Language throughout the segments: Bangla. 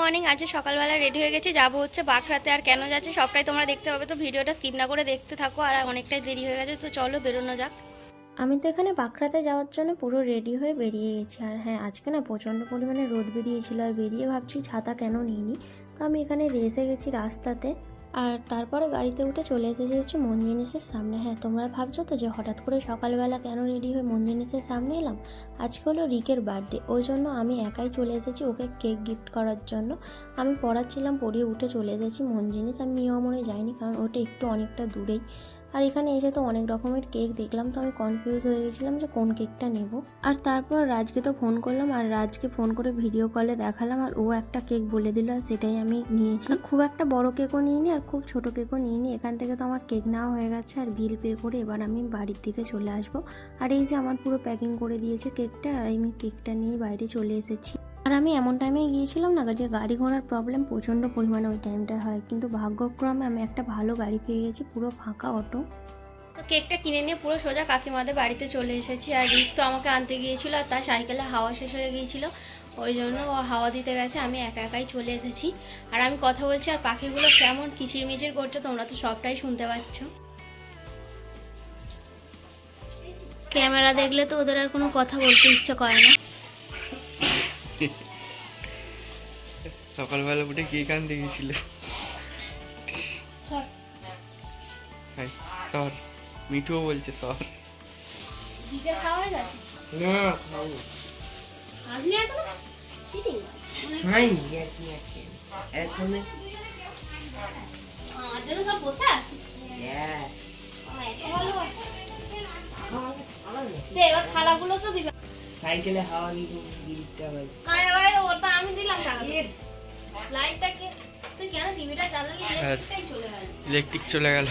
মর্নিং আজ সকালবেলা রেডি হয়ে গেছি, যাব হচ্ছে বাঁকড়াতে। আর কেন যাচ্ছে সবটাই তোমরা দেখতে পাবে, তো ভিডিওটা স্কিপ না করে দেখতে থাকো, আর অনেকটাই দেরি হয়ে গেছে, তো চলো বেরোনো যাক। আমি তো এখানে বাঁকড়াতে যাওয়ার জন্য পুরো রেডি হয়ে বেরিয়ে গেছি, আর হ্যাঁ আজকে না প্রচণ্ড পরিমাণে রোদ বেরিয়েছিল, আর বেরিয়ে ভাবছি ছাতা কেন নিইনি? তো আমি এখানে রেসে গেছি রাস্তাতে। আর তারপরে গাড়িতে উঠে চলে এসেছি হচ্ছে মন জিনিসের সামনে। হ্যাঁ তোমরা ভাবছ তো যে হঠাৎ করে সকালবেলা কেন রেডি হয়ে মন জিনিসের সামনে এলাম? আজকে হলো রিকের বার্থডে, ওই জন্য আমি একাই চলে এসেছি ওকে কেক গিফট করার জন্য। আমি পড়াচ্ছিলাম, পড়িয়ে উঠে চলে এসেছি মন জিনিস আমি মিয়ামরে যাইনি কারণ ওটা একটু অনেকটা দূরেই। আর এখানে এসে তো অনেক রকমের কেক দেখলাম, তো আমি কনফিউজ হয়ে গেছিলাম যে কোন কেকটা নেব। আর তারপর রাজকে তো ফোন করলাম, আর রাজকে ফোন করে ভিডিও কলে দেখালাম, আর ও একটা কেক বলে দিল, আর সেটাই আমি নিয়েছি। খুব একটা বড় কেকও নিইনি, আর খুব ছোট কেকও নিইনি। এখান থেকে তো আমার কেক নেওয়া হয়ে গেছে, আর বিল পে করে এবার আমি বাড়ির দিকে চলে আসব। আর এই যে আমার পুরো প্যাকিং করে দিয়েছে কেকটা, আর আমি কেকটা নিয়ে বাইরে চলে এসেছি। আমি এমন টাইমে গিয়েছিলাম না যে গাড়ি ঘোড়ার প্রবলেম প্রচণ্ড পরিমাণে ওই টাইমটা হয়। কিন্তু ভাগ্যক্রমে আমি একটা ভালো গাড়ি পেয়ে গেছি, পুরো ফাঁকা অটো তো কেকটা কিনে নিয়ে পুরো সোজা কাকিমাদের বাড়িতে চলে এসেছি। আর রিক তো আমাকে আনতে গিয়েছিল আর তার সাইকেলে হাওয়া শেষ হয়ে গিয়েছিল। ওই জন্য ও হাওয়া দিতে গেছে, আমি একা একাই চলে এসেছি। আর আমি কথা বলছি, আর পাখিগুলো কেমন কিচিরমিচির করছে তোমরা তো সবটাই শুনতে পাচ্ছ। ক্যামেরা দেখলে তো ওদের আর কোনো কথা বলতে ইচ্ছে করে না। সকালবেলা উঠে কে কান দেখেছিল? সর মিঠুও বলছে সর খাওয়া গেছে? না খাব। আসলি এখনও চিটিং? খাইনি একই একই। এখন আমার সব বসে আছে। দে এবার থালাগুলো তো দিবে। সাইকেলে হাওয়া বিলটা ভাই কানে আমি দিলাম টাকা। লাইটটা তুই কেন টিভিটা চালালি? ইলেকট্রিকটাই চলে গেল। ইলেকট্রিক চলে গেল।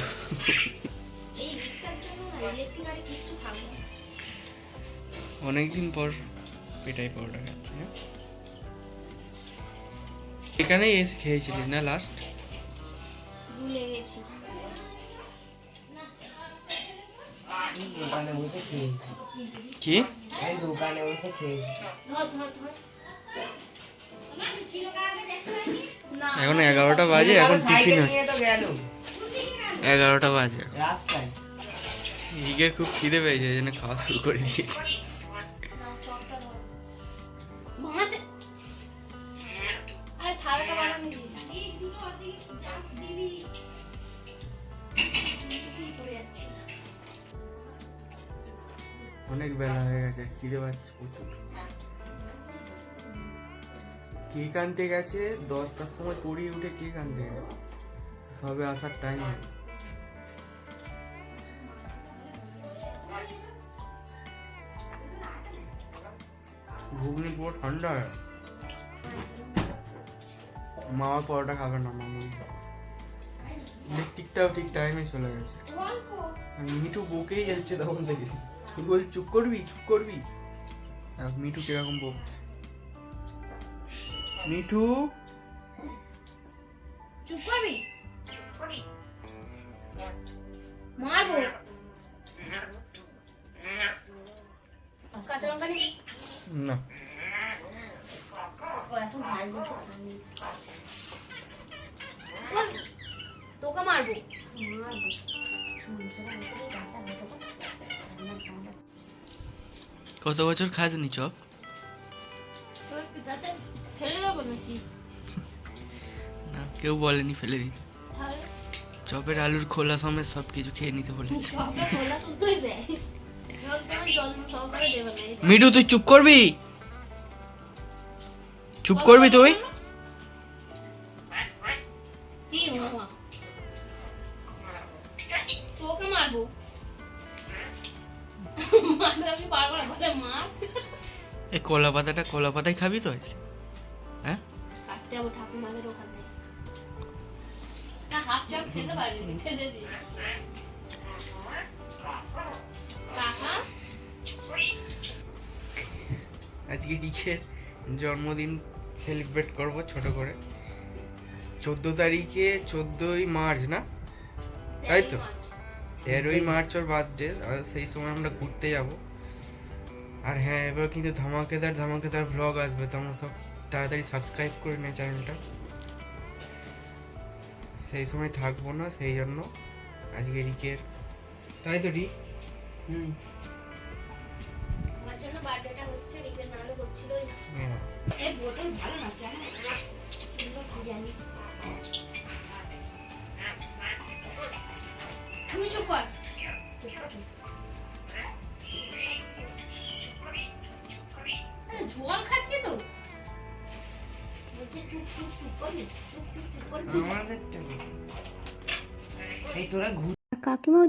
এই দিকটার জন্য ইলেকট্রিক আর কিচ্ছু থাকবে অনেকদিন পর এটাই পাউডার খাচ্ছি হ্যাঁ? এখানেই এসে খেয়েছিলিস না লাস্ট ভুলে গেছি। দোকানে বসে খেয়েছি কি দোকানে বসে খেয়েছি। ধর ধর ধর। এখন এগারোটা বাজে এখন টিফিন সাইকেল নিয়ে তো গেল। এগারোটা বাজে রাস্তায় খুব খিদে পেয়েছে এই জন্য খাওয়া শুরু করে দিয়েছে। অনেক বেলা হয়ে গেছে খিদে পাচ্ছে প্রচুর। কেক আনতে গেছে, দশটার সময় পড়িয়ে উঠে কেক আনতে গেছে। সবে আসার টাইম ঘুগনি পুরো ঠান্ডা হয়ে। মামা পরোটা খাবে না মামা। ইলেকট্রিকটাও ঠিক টাইমে চলে গেছে। মিঠু বকেই যাচ্ছে তখন থেকে। তুই বল চুপ করবি চুপ করবি? মিঠু কীরকম বকছে। মিঠু? চুপ করবি? মারবো। কাঁচা লঙ্কা নিবি? না। তোকে মারবো। কত বছর খাসনি চপ? তোর পিঠাতে ফেলে দেবো নাকি? না কেউ বলেনি ফেলে দিতে। চপের আলুর খোলা সমেত সব কিছু খেয়ে নিতে বলেছে। মিঠু তুই চুপ করবি? চুপ করবি তুই? এই কলা পাতাটা কলা পাতায় খাবি তো? আজকে জন্মদিন সেলিব্রেট করব ছোট করে। চোদ্দ তারিখে চোদ্দোই মার্চ না? তাই তো? তেরোই মার্চ। ওর বার্থডে সেই সময় আমরা ঘুরতে যাব। আর হ্যাঁ এবার কিন্তু ধামাকেদার ধামাকেদার ভ্লগ আসবে তোমরা সব তাড়াতাড়ি সাবস্ক্রাইব করে নে চ্যানেলটা সেই সময় থাকব না সেই জন্য আজকে রিকের। তাই তো রিক? হুম। এর বোতল ভালো না কেন জানি?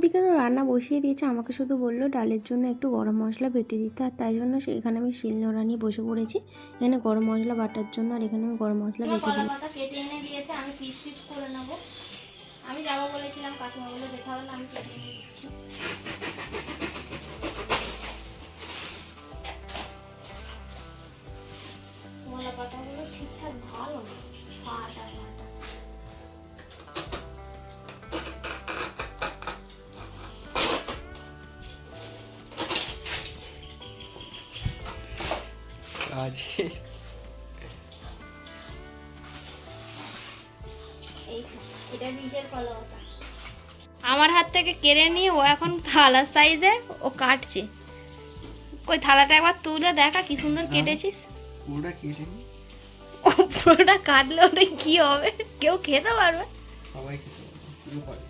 ওদিকে তো রান্না বসিয়ে দিয়েছে আমাকে শুধু বলল ডালের জন্য একটু গরম মশলা বেটে দিতে আর তাই জন্য এখানে আমি শিলনোড়া নিয়ে বসে পড়েছি। এখানে গরম মশলা বাটার জন্য আর এখানে আমি গরম মশলা বেটে দিই কেটে এনে দিয়েছে আমি পিস পিস করে নেব। আমি যাব বলেছিলাম কাকিমা বলে দেখা হলো আমি কেটে এনে দিচ্ছি। কলা পাতাগুলো ঠিকঠাক ভালো না ফাটা পাতা আমার হাত থেকে কেড়ে নিয়ে ও এখন থালার সাইজে ও কাটছে। কই থালাটা একবার তুলে দেখা কি সুন্দর কেটেছিস। পুরোটা কেটে নি। ও পুরোটা কাটলে ওটা কি হবে? কেউ খেতে পারবে? সবাই খেতে পারবে।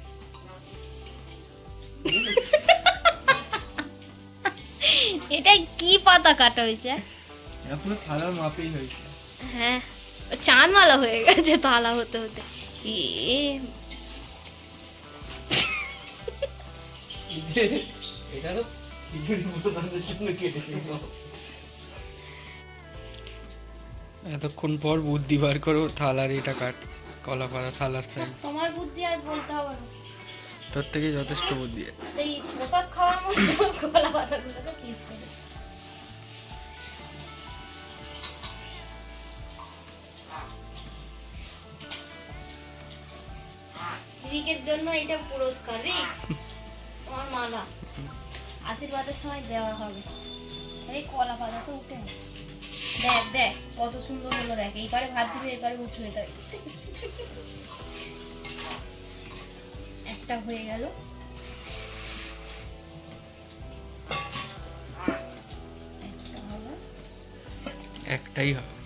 এটা কি পাতা কাটা হয়েছে? এটা পুরো থালার মাপেই হয়েছে। হ্যাঁ চাঁদমালা হয়ে গেছে থালা হতে হতে। এ এটা তো এতক্ষণ পর বুদ্ধি বার করো থালার এটা কাট কলা পাতা থালার সাইড। তোমার বুদ্ধি আর বলতে হবে না। তোর থেকে যথেষ্ট বুদ্ধি আছে। সেই পোশাক খাওয়ার মতো কলা পাতাগুলোকে পিস করে রিকের জন্য এটা পুরস্কার রিক আমার মালা। আশীর্বাদের সময় দেওয়া হবে। এই কলা পাতা তো উঠে দেখ দেখ, কত সুন্দর হলো, দেখ। এইবারে ভাত দিবে উঁচু হয়ে যাবে একটা হয়ে গেল। একটাই হবে।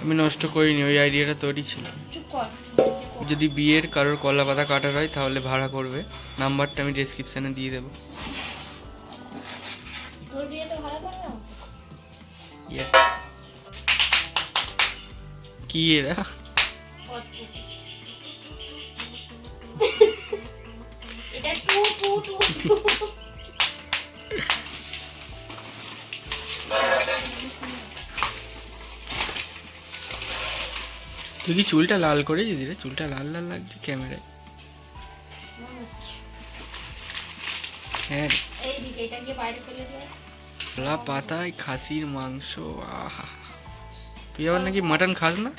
আমি নষ্ট করিনি ওই আইডিয়াটা তৈরি ছিল। যদি বিয়ের কারোর কলা পাতা কাটার হয় তাহলে ভাড়া করবে। নাম্বারটা আমি ডেসক্রিপশানে দিয়ে দেবো. কি এরা? এটা টু টু টু। তুই কি চুলটা লাল করে দিদি রে চুলটা লাল লাল লাগছে ক্যামেরায়। হ্যাঁ। কলা পাতায় খাসির মাংস আহা। তুই আবার নাকি মাটন খাস না।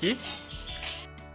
কি?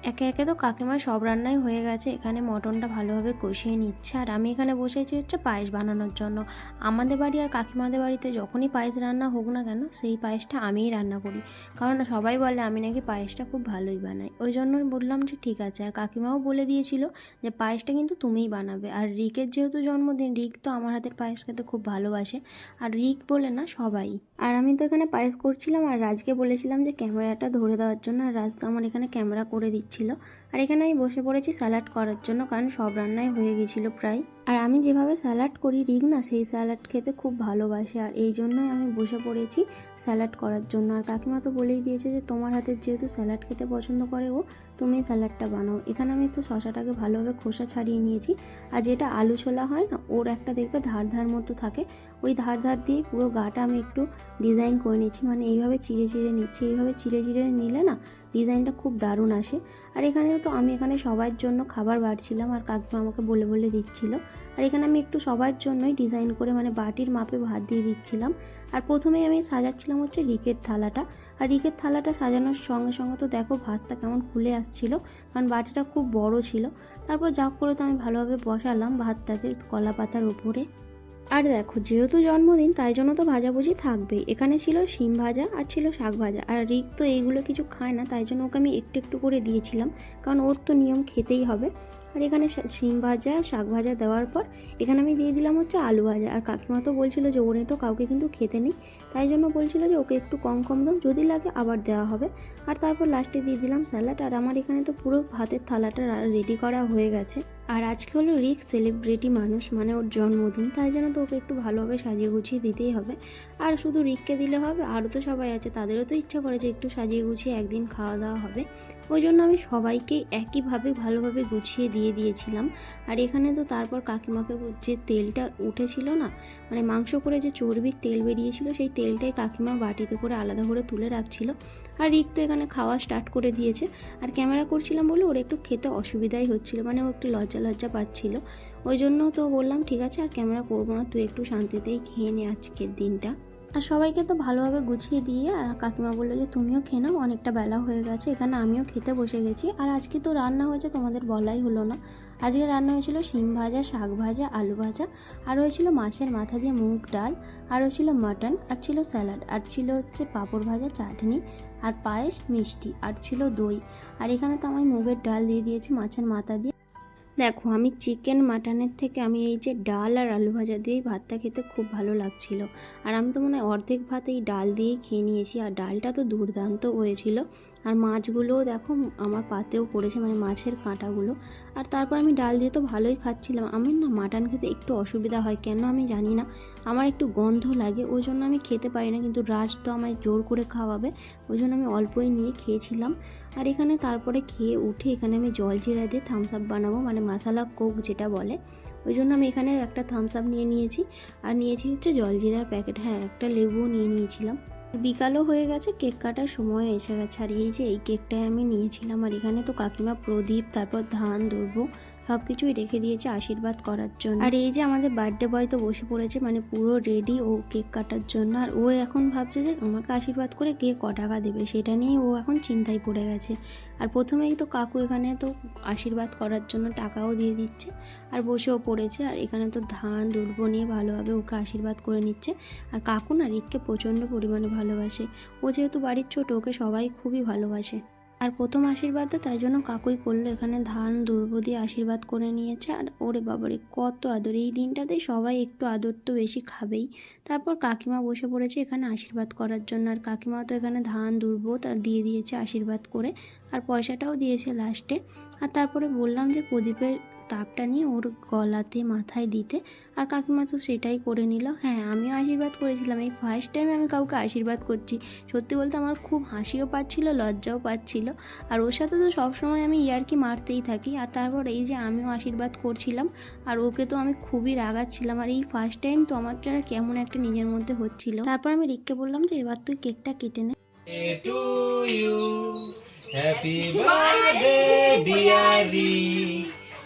একে একে তো কাকিমার সব রান্নাই হয়ে গেছে, এখানে মটনটা ভালোভাবে কষিয়ে নিচ্ছে। আর আমি এখানে বসেছি হচ্ছে পায়েস বানানোর জন্য। আমাদের বাড়ি আর কাকিমাদের বাড়িতে যখনই পায়েস রান্না হোক না কেন, সেই পায়েসটা আমিই রান্না করি। কারণ সবাই বলে আমি নাকি পায়েসটা খুব ভালোই বানাই। ওই জন্য বললাম যে ঠিক আছে। আর কাকিমাও বলে দিয়েছিল যে পায়েসটা কিন্তু তুমিই বানাবে। আর রিকের যেহেতু জন্মদিন, রিক তো আমার হাতের পায়েস খেতে খুব ভালোবাসে। আর রিক বলে না, সবাই। আর আমি তো এখানে পায়েস করছিলাম। আর রাজকে বলেছিলাম যে ক্যামেরাটা ধরে দেওয়ার জন্য। আর রাজ তো আমার এখানে ক্যামেরা করে দিচ্ছিল। আর এখানে আমি বসে পড়েছি স্যালাড করার জন্য, কারণ সব রান্নাই হয়ে গেছিল প্রায়। আর আমি যেভাবে স্যালাড করি রিক না, সেই স্যালাড খেতে খুব ভালোবাসে। আর এই জন্যই আমি বসে পড়েছি স্যালাড করার জন্য। আর কাকিমা তো বলেই দিয়েছে যে, তোমার হাতের যেহেতু স্যালাড খেতে পছন্দ করে ও, তুমি স্যালাডটা বানাও। এখানে আমি তো শশাটাকে ভালোভাবে খোসা ছাড়িয়ে নিয়েছি। আর যেটা আলু ছোলা হয় না, ওর একটা দেখবে ধার ধার মতো থাকে। ওই ধার ধার দিয়ে পুরো গাটা আমি একটু ডিজাইন করে নিচ্ছি। মানে এইভাবে চিড়ে চিড়ে নিচ্ছি। এইভাবে চিড়ে চিড়ে নিলে না, ডিজাইনটা খুব দারুণ আসে। আর এখানে তো আমি এখানে সবার জন্য খাবার বাড়ছিলাম। আর কাকিমা আমাকে বলে বলে দিচ্ছিল আর এখানে আমি একটু সবার জন্যই ডিজাইন করে মানে বাটির মাপে ভাত দিয়ে দিচ্ছিলাম। আর প্রথমেই আমি সাজাচ্ছিলাম হচ্ছে রিকের থালাটা। আর রিকের থালাটা সাজানোর সঙ্গে সঙ্গে তো দেখো ভাতটা কেমন খুলে আসছিল, কারণ বাটিটা খুব বড় ছিল। তারপর যা করে তো আমি ভালোভাবে বসালাম ভাতটাকে কলা পাতার উপরে আর দেখো, যেহেতু জন্মদিন, তাই জন্য তো ভাজাভুজি থাকবেই। এখানে ছিল শিম ভাজা আর ছিল শাক ভাজা। আর রিক তো এইগুলো কিছু খায় না, তাই জন্য ওকে আমি একটু একটু করে দিয়েছিলাম। কারণ ওর তো নিয়ম খেতেই হবে। আর এখানে শিম ভাজা, শাক ভাজা দেওয়ার পর এখানে আমি দিয়ে দিলাম হচ্ছে আলু ভাজা। আর কাকিমা তো বলছিল যে, ওর তো কাউকে কিন্তু খেতে নেই। তাই জন্য বলছিল যে, ওকে একটু কম কম দাও, যদি লাগে আবার দেওয়া হবে। আর তারপর লাস্টে দিয়ে দিলাম স্যালাড আর আমার এখানে তো পুরো ভাতের থালাটা রেডি করা হয়ে গেছে। আর আজকে হলো রিক সেলিব্রিটি মানুষ মানে ওর জন্মদিন। তাই জন্য তো ওকে একটু ভালোভাবে সাজিয়ে গুছিয়ে দিতেই হবে। আর শুধু রিককে দিলে হবে, আরও তো সবাই আছে। তাদেরও তো ইচ্ছা করে যে, একটু সাজিয়ে গুছিয়ে একদিন খাওয়া দাওয়া হবে। ওই জন্য আমি সবাইকেই একইভাবে ভালোভাবে গুছিয়ে দিয়ে দিয়েছিলাম। আর এখানে তো তারপর কাকিমাকে যে তেলটা উঠেছিল না মানে মাংস করে যে চর্বির তেল বেরিয়েছিল, সেই তেলটাই কাকিমা বাটিতে করে আলাদা করে তুলে রাখছিল। আর রিক তো এখানে খাওয়া স্টার্ট করে দিয়েছে। আর ক্যামেরা করছিলাম বলে ওর একটু খেতে অসুবিধাই হচ্ছিল মানে ও একটু লজ্জা লজ্জা পাচ্ছিল। ওই জন্য তো বললাম, ঠিক আছে, আর ক্যামেরা করব না, তুই একটু শান্তিতেই খেয়ে নে আজকের দিনটা। আর সবাইকে তো ভালোভাবে গুছিয়ে দিয়ে, আর কাকিমা বলল যে, তুমিও খেয়ে নাও, অনেকটা বেলা হয়ে গেছে, এখানে আমিও খেতে বসে গেছি। আর আজকে তো রান্না হয়েছে, তোমাদের বলাই হলো না। আজকে রান্না হয়েছিল শিম ভাজা, শাক ভাজা, আলু ভাজা, আর হয়েছিল মাছের মাথা দিয়ে মুগ ডাল, আর হয়েছিল মাটন, আর ছিল স্যালাড, আর ছিল হচ্ছে পাঁপড় ভাজা, চাটনি, আর পায়েস মিষ্টি, আর ছিল দই। আর এখানে তো আমি মুগের ডাল দিয়ে দিয়েছি মাছের মাথা দিয়ে। দেখো, আমি চিকেন মাটনের থেকে আমি এই যে ডাল আর আলু ভাজা দিয়েই ভাতটা খেতে খুব ভালো লাগছিল। আর আমি তো মনে হয় অর্ধেক ভাত এই ডাল দিয়েই খেয়ে নিয়েছি। আর ডালটা তো দুর্দান্ত হয়েছিল। আর মাছগুলোও দেখো, আমার পাতেও পড়েছে মানে মাছের কাঁটাগুলো। আর তারপর আমি ডাল দিয়ে তো ভালোই খাচ্ছিলাম। আমার না মাটন খেতে একটু অসুবিধা হয়, কেন আমি জানি না। আমার একটু গন্ধ লাগে, ওই জন্য আমি খেতে পারি না, কিন্তু রাজ তো আমায় জোর করে খাওয়াবে, ওই জন্য আমি অল্পই নিয়ে খেয়েছিলাম। আর এখানে তারপরে খেয়ে উঠে এখানে আমি জল জিরা দিয়ে থামস আপ বানাবো মানে মশালা কোক যেটা বলে। ওই জন্য আমি এখানে একটা থামস আপ নিয়ে নিয়েছি। আর নিয়েছি হচ্ছে জলজিরার প্যাকেট হ্যাঁ একটা লেবুও নিয়ে নিয়েছিলাম। বিকালও হয়ে গেছে, কেক কাটার সময় এসে গেছে। আর এই যে এই কেকটাই আমি নিয়েছিলাম, আর এখানে তো কাকিমা প্রদীপ, তারপর ধান দুর্ব সব কিছুই রেখে দিয়েছে আশীর্বাদ করার জন্য। আর এই যে আমাদের বার্থডে বয় তো বসে পড়েছে মানে পুরো রেডি ও কেক কাটার জন্য। আর ও এখন ভাবছে যে আমাকে আশীর্বাদ করে কে ক টাকা দেবে, সেটা নিয়ে ও এখন চিন্তায় পড়ে গেছে। আর প্রথমেই তো কাকু এখানে তো আশীর্বাদ করার জন্য টাকাও দিয়ে দিচ্ছে, আর বসেও পড়েছে। আর এখানে তো ধান দুর্ব নিয়ে ভালোভাবে ওকে আশীর্বাদ করে নিচ্ছে। আর কাকু না রিককে প্রচণ্ড পরিমাণে ভালোবাসে। ও যেহেতু বাড়ির ছোট, ওকে সবাই খুবই ভালোবাসে। আর প্রথম আশীর্বাদ তো তাই জন্য কাকুই করল। এখানে ধান দুর্ব দিয়ে আশীর্বাদ করে নিয়েছে। আর ওরে বাবারে, কত আদর। এই দিনটাতে সবাই একটু আদর তো বেশি খাবেই। তারপর কাকিমা বসে পড়েছে এখানে আশীর্বাদ করার জন্য। আর কাকিমা তো এখানে ধান দুর্ব তা দিয়ে দিয়েছে আশীর্বাদ করে। আর পয়সাটাও দিয়েছে লাস্টে। আর তারপরে বললাম যে প্রদীপের তাপটা নিয়ে ওর গলাতে মাথায় দিতে। আর কাকিমা তো সেটাই করে নিল। হ্যাঁ আমিও আশীর্বাদ করেছিলাম। এই ফার্স্ট টাইম আমি কাউকে আশীর্বাদ করছি। সত্যি বলতে আমার খুব হাসিও পাচ্ছিল লজ্জাও পাচ্ছিল। আর ওর সাথে তো সবসময় আমি ইয়ারকি মারতেই থাকি। আর তারপর এই যে আমিও আশীর্বাদ করছিলাম আর ওকে তো আমি খুবই রাগাচ্ছিলাম। আর এই ফার্স্ট টাইম তো আমার জন্য কেমন একটা নিজের মধ্যে হচ্ছিল। তারপর আমি রিককে বললাম যে এবার তুই কেকটা কেটে নে. Happy birthday, dear Rick.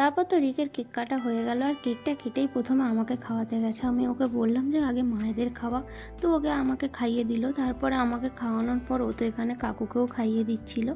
তারপর তো রিকের কেক কাটা হয়ে গেল আর কেকটা কেটেই প্রথমে আমাকে খাওয়াতে গেছে। আমি ওকে বললাম যে আগে মায়েদের খাওয়া। তো ওকে আমাকে খাইয়ে দিল। তারপরে আমাকে খাওয়ানোর পর ও তো এখানে কাকুকেও খাইয়ে দিচ্ছিল।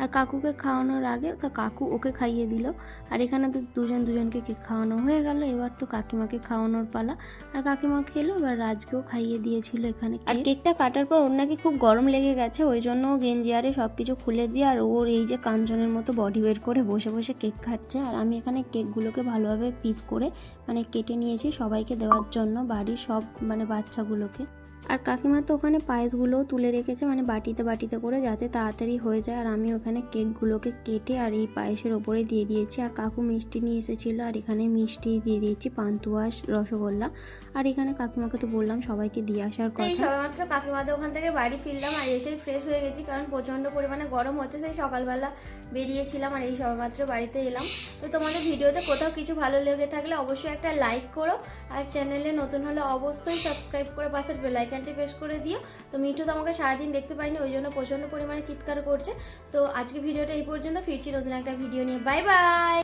আর কাকুকে খাওয়ানোর আগে তো কাকু ওকে খাইয়ে দিল। আর এখানে তো দুজন দুজনকে কেক খাওয়ানো হয়ে গেল। এবার তো কাকিমাকে খাওয়ানোর পালা। আর কাকিমা খেলো এবার রাজকেও খাইয়ে দিয়েছিল এখানে আর কেকটা কাটার পর ওর নাকি খুব গরম লেগে গেছে। ওই জন্য ও গেঞ্জি আরে সব কিছু খুলে দিয়ে আর ওর এই যে কাঞ্চনের মতো বডি বের করে বসে বসে কেক খাচ্ছে। আর আমি এখানে কেকগুলোকে ভালোভাবে পিস করে মানে কেটে নিয়েছি সবাইকে দেওয়ার জন্য বাড়ির সব মানে বাচ্চাগুলোকে। আর কাকিমা তো ওখানে পায়েসগুলোও তুলে রেখেছে মানে বাটিতে বাটিতে করে যাতে তাড়াতাড়ি হয়ে যায়। আর আমি ওখানে কেকগুলোকে কেটে আর এই পায়েসের ওপরে দিয়ে দিয়েছি। আর কাকু মিষ্টি নিয়ে এসেছিল আর এখানে মিষ্টি দিয়ে দিয়েছি পান্তুয়া রসগোল্লা। আর এখানে কাকিমাকে তো বললাম সবাইকে দিয়ে আসার কথা। সবেমাত্র কাকিমাদের ওখান থেকে বাড়ি ফিরলাম আর এসেই ফ্রেশ হয়ে গেছি কারণ প্রচণ্ড পরিমাণে গরম হচ্ছে সেই সকালবেলা বেরিয়েছিলাম আর এই সবেমাত্র বাড়িতে এলাম। তো তোমাদের ভিডিওতে কোথাও কিছু ভালো লেগে থাকলে অবশ্যই একটা লাইক করো আর চ্যানেলে নতুন হলে অবশ্যই সাবস্ক্রাইব করে পাশের বেলাইকানটি প্রেস করে দিও। তো মিঠু তো আমাকে সারাদিন দেখতে পাইনি ওই জন্য প্রচণ্ড পরিমাণে চিৎকার করছে। তো আজকে ভিডিওটা এই পর্যন্ত। ফিরছি নতুন একটা ভিডিও নিয়ে। Bye bye